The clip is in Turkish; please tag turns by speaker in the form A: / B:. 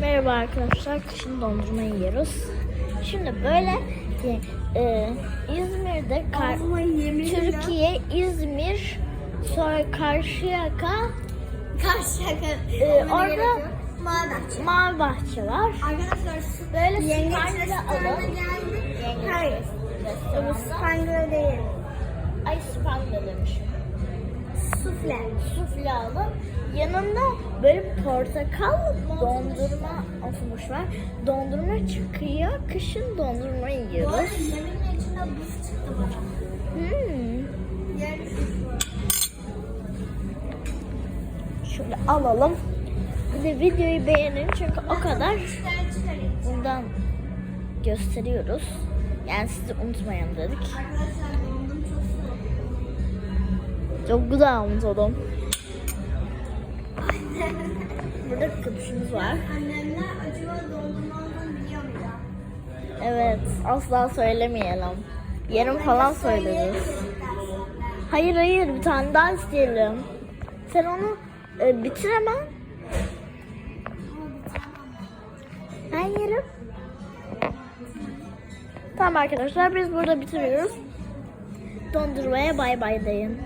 A: Merhaba arkadaşlar, kışın dondurma yiyoruz. Şimdi böyle e, e, İzmir'de, kar- Türkiye, İzmir, sonra Karşıyaka,
B: Karşıyaka. Olmana
A: orada-
B: gerek yok. Mavi bahçe.
A: Mavi Bahçe var.
B: Arkadaşlar
A: Böyle
B: yengeç.
A: Yengeç
B: Hayır. Spangle değil.
A: Ay Spangle demişim.
B: Sufle.
A: Sufle alın. Yanında böyle portakal dondurma atılmış var. Dondurma çıkıyor. Kışın dondurma
B: Bu arada
A: yiyoruz.
B: içinde buz çıktı bana.
A: Hmm. Şöyle alalım. Bir de videoyu beğenin çünkü o kadar bundan gösteriyoruz. Yani sizi unutmayalım dedik. Çok güzel unutalım. Burada köpüşümüz var.
B: Annemler acaba dondurma olduğunu biliyor muydu?
A: Evet asla söylemeyelim. Yarın falan söyleriz. Hayır hayır bir tane daha isteyelim. Sen onu e, bitir hemen. Ben yerim. Tamam arkadaşlar biz burada bitiriyoruz. Dondurmaya bay bay deyin.